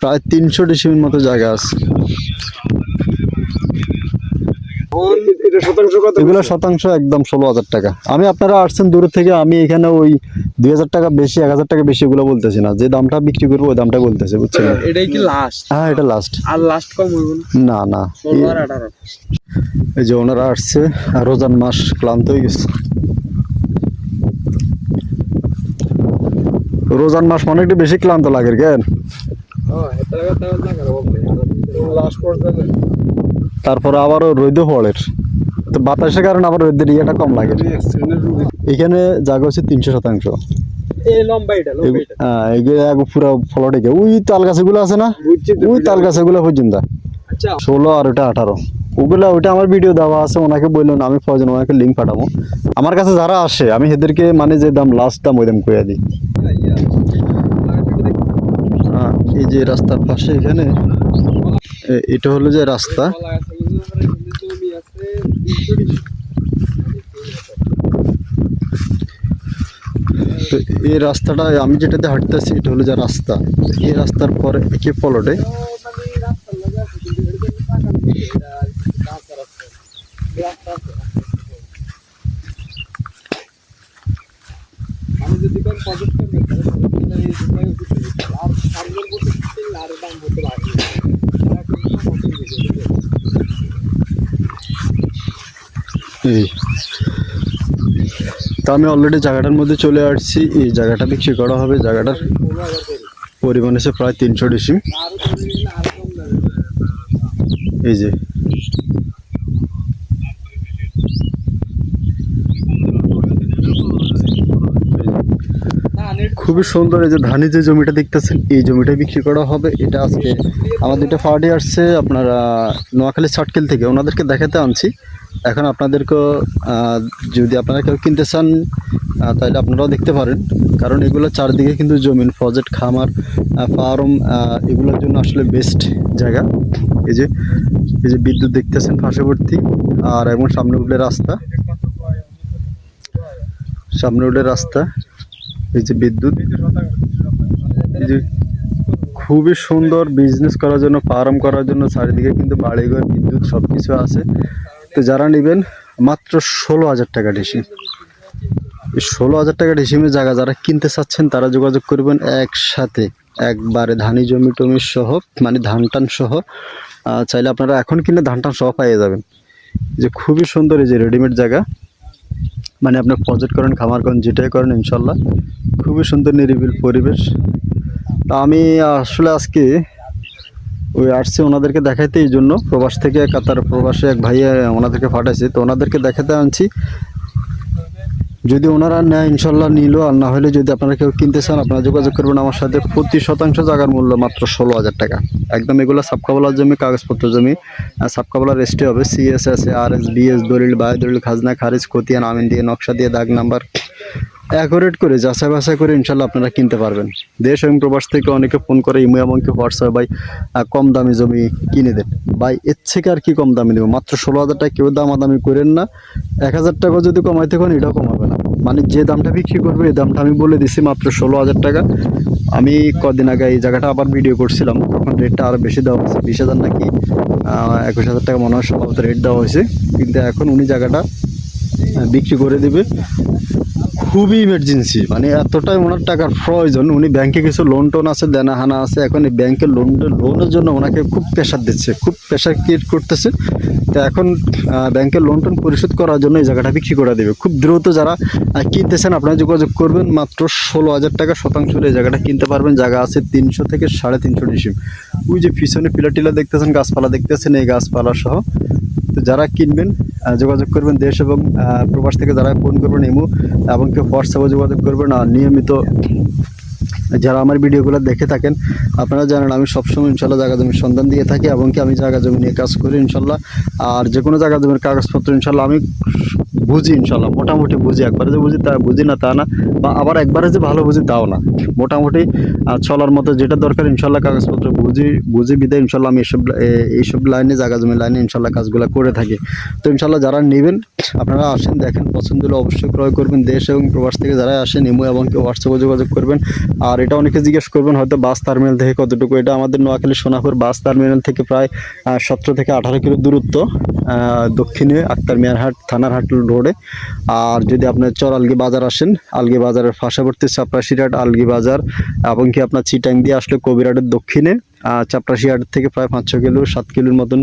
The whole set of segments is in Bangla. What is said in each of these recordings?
প্রায় তিনশো ডিসিমির মতো জায়গা আছে। শতাংশ এগুলো শতাংশ একদম ষোলো হাজার টাকা। আমি আপনারা আসছেন দূর থেকে আমি এখানে ওই দুই হাজার টাকা বেশি এক হাজার টাকা বেশি এগুলো বলতেছি না। যে দামটা বিক্রি করব ওই দামটা বলতেছে বুঝছেন? এটাই কি লাস্ট হ্যাঁ এটা লাস্ট আর লাস্ট কম না? না এই যে ওনারা আসছে আর রোজান মাস ক্লান্ত হয়ে গেছে। রোজান মাস অনেকটা বেশি ক্লান্ত লাগে কেন? তারপরে আবারও রোদও পড়ে। তো বাতাসের কারণে আবার রোদের ইয়েটা কম লাগে। এখানে জায়গা হচ্ছে তিনশো শতাংশ। হ্যাঁ এগুলো ওই তাল গাছগুলো আছে না? ওই তাল গাছগুলো পর্যন্ত। আচ্ছা। ষোলো আর ওটা আঠারো। ওগুলা ওইটা আমার ভিডিও দেওয়া আছে ওনাকে বললেন আমি প্রয়োজন ওনাকে লিঙ্ক পাঠাবো। আমার কাছে যারা আসে আমি এদেরকে মানে যে দাম লাস্ট দাম ওই দাম কইয়া দিই। এই যে রাস্তার পাশে এখানে এটা হলো যে রাস্তা। তো এই রাস্তাটা আমি যেটাতে হাঁটতেছি, এটা হলো যে রাস্তা। এই রাস্তার পরে একে পলটে। আমি যদি কোন প্রজেক্ট করবে তাহলে এই দুটাই উচিত আর সামনের বছর আর দাম হতে পারে এই তা আমি অলরেডি জায়গাটার মধ্যে চলে আসছি। এই জায়গাটা বিক্রি করা হবে। জায়গাটার পরিমাণ হচ্ছে প্রায় তিনশো যাবে এই যে। খুবই সুন্দর এই যে ধানি যে জমিটা দেখতেছেন, এই জমিটা বিক্রি করা হবে। এটা আজকে আমাদের এটা পার্টি আসছে। আপনারা নোয়াখালী সাটকেল থেকে ওনাদেরকে দেখাতে আনছি। এখন আপনাদেরকেও যদি আপনারা কেউ কিনতে চান তাহলে আপনারাও দেখতে পারেন। কারণ এগুলো চারদিকে কিন্তু জমিন প্রজেক্ট খামার ফার্ম এগুলোর জন্য আসলে বেস্ট জায়গা। এই যে এই যে বিদ্যুৎ দেখতেছেন পার্শ্ববর্তী, আর এবং সামনে উঠলে রাস্তা। সামনে উঠলে রাস্তা, এই যে বিদ্যুৎ। খুবই সুন্দর বিজনেস করার জন্য ফার্ম করার জন্য চারিদিকে কিন্তু বাড়িঘর, বিদ্যুৎ সব কিছু আছে। তো যারা নেবেন, মাত্র ষোলো হাজার টাকা ডিসিম ষোলো হাজার টাকা ডিসিমের জায়গা যারা কিনতে চাচ্ছেন, তারা যোগাযোগ করবেন একসাথে। একবারে ধানি, জমি, টমি সহ মানে ধান টান সহ চাইলে আপনারা এখন কিনে ধান টান সহ পাইয়ে যাবেন। যে খুবই সুন্দর এই যে রেডিমেড জায়গা। মানে আপনি প্রজেক্ট করেন, খামার করেন, যেটাই করেন, ইনশাল্লাহ। খুবই সুন্দর নিরিবিল পরিবেশ। তা আমি আসলে আজকে ওই আসছে ওনাদেরকে দেখাইতে, এই জন্য প্রবাস থেকে কাতার প্রবাসে এক ভাইয়া ওনাদেরকে পাঠাইছে। তো ওনাদেরকে দেখাতে আনছি। যদি ওনারা নেয়, ইনশাল্লাহ নিল। আর না হলে যদি আপনারা কেউ কিনতে চান, আপনারা যোগাযোগ করবেন আমার সাথে। প্রতি শতাংশ জায়গার মূল্য মাত্র ষোলো হাজার টাকা। একদম এগুলো সাবকাবলার জমি, কাগজপত্র জমি। সাবকাবলার রেস্টে হবে সিএস আছে আর এস বিএস দলিল বায়ু দলিল খাজনা, খারিজ, খতিয়ান, আমিন দিয়ে, নকশা দিয়ে, দাগ নাম্বার অ্যাকোরেট করে, যাচাই বাছাই করে ইনশাল্লাহ আপনারা কিনতে পারবেন। দেশ এবং প্রবাস থেকে অনেকে ফোন করে, ইমো এমনকি হোয়াটসঅ্যাপ ভাই কম দামি জমি কিনে দেন। ভাই, এর থেকে আর কি কম দামি দেবো মাত্র ষোলো হাজার টাকা কেউ দামাদামি করেন না। এক হাজার টাকা যদি কমাইতে পারেন, এটাও কমাবে না। মানে যে দামটা বিক্রি করবে, এই দামটা আমি বলে দিছি মাত্র ষোলো হাজার টাকা। আমি কদিন আগে এই জায়গাটা আবার ভিডিও করছিলাম, তখন রেটটা আরও বেশি দেওয়া হয়েছে, বিশ হাজার নাকি একুশ হাজার টাকা মনে হয় সম্ভবত রেট দেওয়া হয়েছে। কিন্তু এখন উনি জায়গাটা বিক্রি করে দেবে। খুবই ইমার্জেন্সি মানে এতটাই ওনার টাকার প্রয়োজন। উনি ব্যাংকে কিছু লোন টোন আছে দেনা হানা আছে, এখন এই ব্যাংকের লোন লোনের জন্য ওনাকে খুব প্রেশার দিচ্ছে, খুব প্রেশার ক্রিয়েট করতেছে। তো এখন ব্যাংকের লোন টোন পরিশোধ করার জন্য এই জায়গাটা বিক্রি করে দেবে। খুব দ্রুত যারা কিনতেছেন, আপনারা যোগাযোগ করবেন, মাত্র ষোলো হাজার টাকা শতাংশ এই জায়গাটা কিনতে পারবেন। জায়গা আছে তিনশো থেকে সাড়ে তিনশো ডিসিম। ওই যে পিছনে পিলা টিলা দেখতেছেন, গাছপালা দেখতেছেন, এই গাছপালা সহ। তো যারা কিনবেন যোগাযোগ করবেন দেশ এবং প্রবাস থেকে যারা ফোন করবেন এমু এবং কেউ হোয়াটসঅ্যাপে যোগাযোগ করবেন, আর নিয়মিত যারা আমার ভিডিওগুলো দেখে থাকেন, আপনারা জানেন আমি সবসময় ইনশাল্লাহ জায়গা জমির সন্ধান দিয়ে থাকি, এবং কি আমি জায়গা জমি নিয়ে কাজ করি ইনশাল্লাহ। আর যে কোনো জায়গা জমির কাগজপত্র ইনশাল্লাহ আমি বুঝি ইনশাল্লাহ, মোটামুটি বুঝি, একবারে যে বুঝি তা বুঝি না, তা না, বা আবার একবারে যে ভালো বুঝি তাও না। মোটামুটি চলার মতো যেটা দরকার ইনশাল্লাহ কাগজপত্র, বুঝি বুঝি বিদায় ইনশাল্লাহ আমি এইসব এইসব লাইনে, জায়গা জমি লাইনে ইনশাল্লাহ কাজগুলো করে থাকি। তো ইনশাল্লাহ যারা নেবেন, আপনারা আসেন, দেখেন, পছন্দ হলে অবশ্যই ক্রয় করবেন, দেশ এবং প্রবাস থেকে যারা আসেন, ইমো এবং হোয়াটসঅ্যাপে যোগাযোগ করবেন। আর এটা অনেকে জিজ্ঞেস করবেন, হয়তো বাস টার্মিনাল থেকে কতটুকু, এটা আমাদের নোয়াখালী সোনাপুর বাস টার্মিনাল থেকে প্রায় সতেরো থেকে আঠারো কিলো দূরত্ব দক্ষিণে আক্তার মিয়ারহাট, থানারহাট রোডে আর যদি আপনার চর আলগি বাজার আসেন, আলগি বাজারের পার্শ্ববর্তী চাপরাশিরহাট আলগি বাজার এবং কি আপনার চিটাং দিয়ে আসলে কবিরহাটের দক্ষিণে চাপরাশিহাট থেকে প্রায় পাঁচ ছ কিলো, সাত কিলোর মতন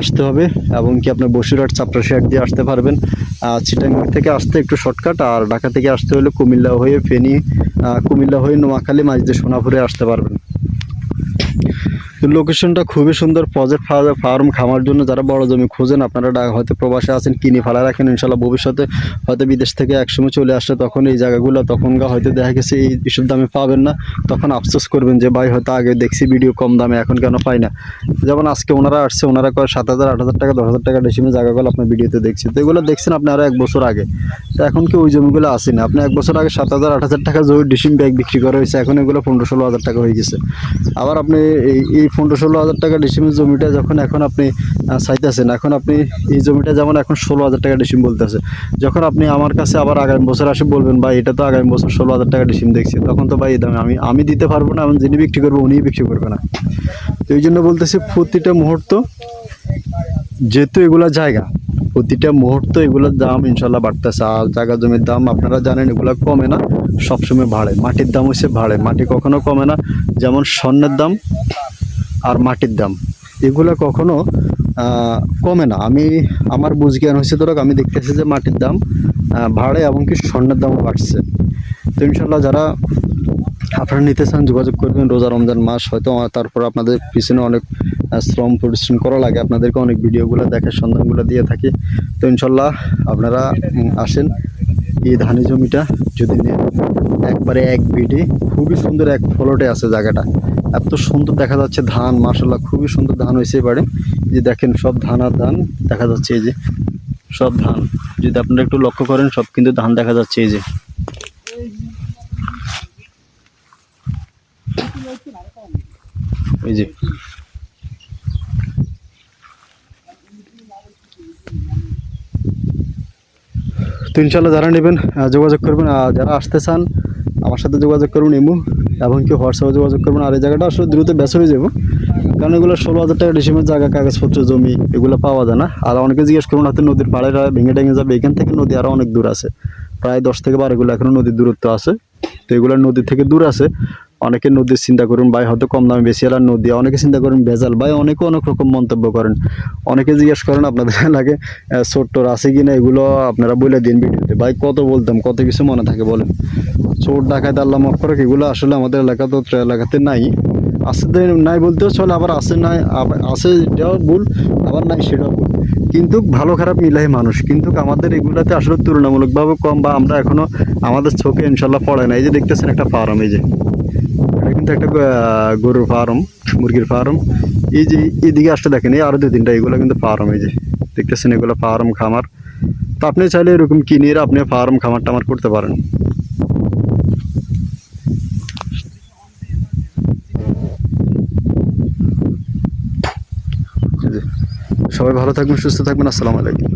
আসতে হবে এবং কি আপনার বসিরহাট চাপরাশিহাট দিয়ে আসতে পারবেন। চিটাং থেকে আসতে একটু শর্টকাট আর ঢাকা থেকে আসতে হলে কুমিল্লা হয়ে ফেনী কুমিল্লা হয়ে নোয়াখালী, মাঝে সোনাপুরে আসতে পারবেন। লোকেশনটা খুবই সুন্দর। প্রজেক্ট ফার্ম খামার জন্য যারা বড় জমি খোঁজেন, আপনারা হয়তো প্রবাসে আছেন, কিনে ফালা রাখেন। ইনশাল্লাহ ভবিষ্যতে হয়তো বিদেশ থেকে একসময় চলে আসলে তখন এই জায়গাগুলো, তখনকার হয়তো দেখা গেছে এই এসব দামে পাবেন না। তখন আফসোস করবেন যে, ভাই, হয়তো আগে দেখছি ভিডিও কম দামে, এখন কেন পাই না? যেমন আজকে ওনারা আসছে, ওনারা কয়, সাত হাজার, আট হাজার টাকা, দশ হাজার টাকা ডিসিমে জায়গাগুলো আপনার ভিডিওতে দেখছি। তো এগুলো দেখছেন আপনি আরও এক বছর আগে। তো এখন কি ওই জমিগুলো আসে না? আপনি এক বছর আগে সাত হাজার, আট হাজার টাকা জমি ডিসিম ব্যাগ বিক্রি করা হয়েছে, এখন এগুলো পনেরো, ষোলো হাজার টাকা হয়ে গেছে। আবার আপনি এই পনেরো ষোলো হাজার টাকা ডিসিমের জমিটা যখন এখন আপনি চাইতেছেন, এখন আপনি এই জমিটা যেমন এখন ষোলো হাজার টাকা ডিসিম বলতেছে, যখন আপনি আমার কাছে আবার আগামী বছর আসে বলবেন, ভাই, এটা তো আগামী বছর ষোলো হাজার টাকা ডিসিম দেখছি। তখন তো ভাই এই দামে আমি আমি দিতে পারব না এবং যিনি বিক্রি করব উনিই বিক্রি করবে না। তো এই জন্য বলতেছি প্রতিটা মুহূর্ত যেহেতু এগুলা জায়গা, প্রতিটা মুহূর্ত এগুলোর দাম ইনশাল্লাহ বাড়তেছে। আর জায়গা জমির দাম আপনারা জানেন, এগুলো কমে না, সবসময় বাড়ে। মাটির দাম হচ্ছে বাড়ে, মাটি কখনো কমে না। যেমন স্বর্ণের দাম আর মাটির দাম। এগুলো কখনো কমে না। আমি, আমার বুঝ জ্ঞান হয়েছে ধরো, আমি দেখতেছি যে মাটির দাম বাড়ে এবং কি স্বর্ণের দামও বাড়ছে। তো ইনশাল্লাহ যারা আপনারা নিতে চান, যোগাযোগ করবেন রোজা রমজান মাস, হয়তো তারপর আপনাদের পিছনে অনেক শ্রম পরিশ্রম করা লাগে। আপনাদেরকে অনেক ভিডিওগুলো দেখার সন্ধানগুলো দিয়ে থাকি। তো ইনশাল্লাহ আপনারা আসেন। এই ধানি জমিটা যদি নেন, একবারে এক বিডি খুবই সুন্দর এক ফলটে আছে জায়গাটা। এত সুন্দর দেখা যাচ্ছে ধান মাসাল্লাহ খুবই সুন্দর ধান হয়েছে এবারে। যে দেখেন সব ধান আর ধান দেখা যাচ্ছে এই যে, সব ধান। যদি আপনারা একটু লক্ষ্য করেন, সব কিন্তু ধান দেখা যাচ্ছে এই যে। এই যে। তো ইনশাল্লাহ যারা নেবেন যোগাযোগ করবেন, আর যারা আসতে চান, আমার সাথে যোগাযোগ করুন এমু এবং কি হোয়াটসঅ্যাপে যোগাযোগ করবেন। আর এই জায়গাটা আসলে দ্রুত ব্যস হয়ে যাব। কারণ এগুলো ষোলো হাজার টাকা ডিসেম্বর জায়গা, কাগজপত্র, জমি, এগুলো পাওয়া যায় না। আর অনেকে জিজ্ঞেস করুন হাতে নদীর পাড়ে ভেঙে ডেঙে যাবে? এখান থেকে নদী আরও অনেক দূর আছে। প্রায় দশ থেকে বারো এগুলো এখনও নদীর দূরত্ব আছে। তো এগুলো নদী থেকে দূর আছে। অনেকে নদীর চিন্তা করুন ভাই হয়তো কম দামে বেশি এলার নদী। অনেকে চিন্তা করেন ভেজাল। ভাই অনেকে অনেক রকম মন্তব্য করেন। অনেকে জিজ্ঞেস করেন আপনাদের আহ, চোরটোর আছে কি না এগুলো আপনারা বলে দিন ভিডিওতে। ভাই কত বলতাম কত কিছু মনে থাকে বলেন। চোর ডাকাত আল্লাহ মাফ করে এগুলো আসলে আমাদের এলাকা তো এলাকাতে নাই। আছে তো নাই বলতেও চলে আবার আছে নাই আছে এটাও ভুল আবার নাই সেটাও ভুল। কিন্তু ভালো খারাপ মিলাই মানুষ। কিন্তু আমাদের এগুলাতে আসলে তুলনামূলকভাবে কম বা আমরা এখনও আমাদের চোখে ইনশাল্লাহ পড়ে না। এই যে দেখতেছেন একটা ফার্ম এই যে। এটা কিন্তু একটা গরুর ফার্ম মুরগির ফার্ম এই যে এইদিকে আসতে দেখেন, এই আরও দু তিনটা, এগুলো কিন্তু ফার্ম এই যে দেখতেছেন, এগুলো ফার্ম খামার। তো আপনি চাইলে এরকম কিনে আপনি ফার্ম খামার টামার করতে পারেন। সবাই ভালো থাকবেন, সুস্থ থাকবেন, আসসালামু আলাইকুম।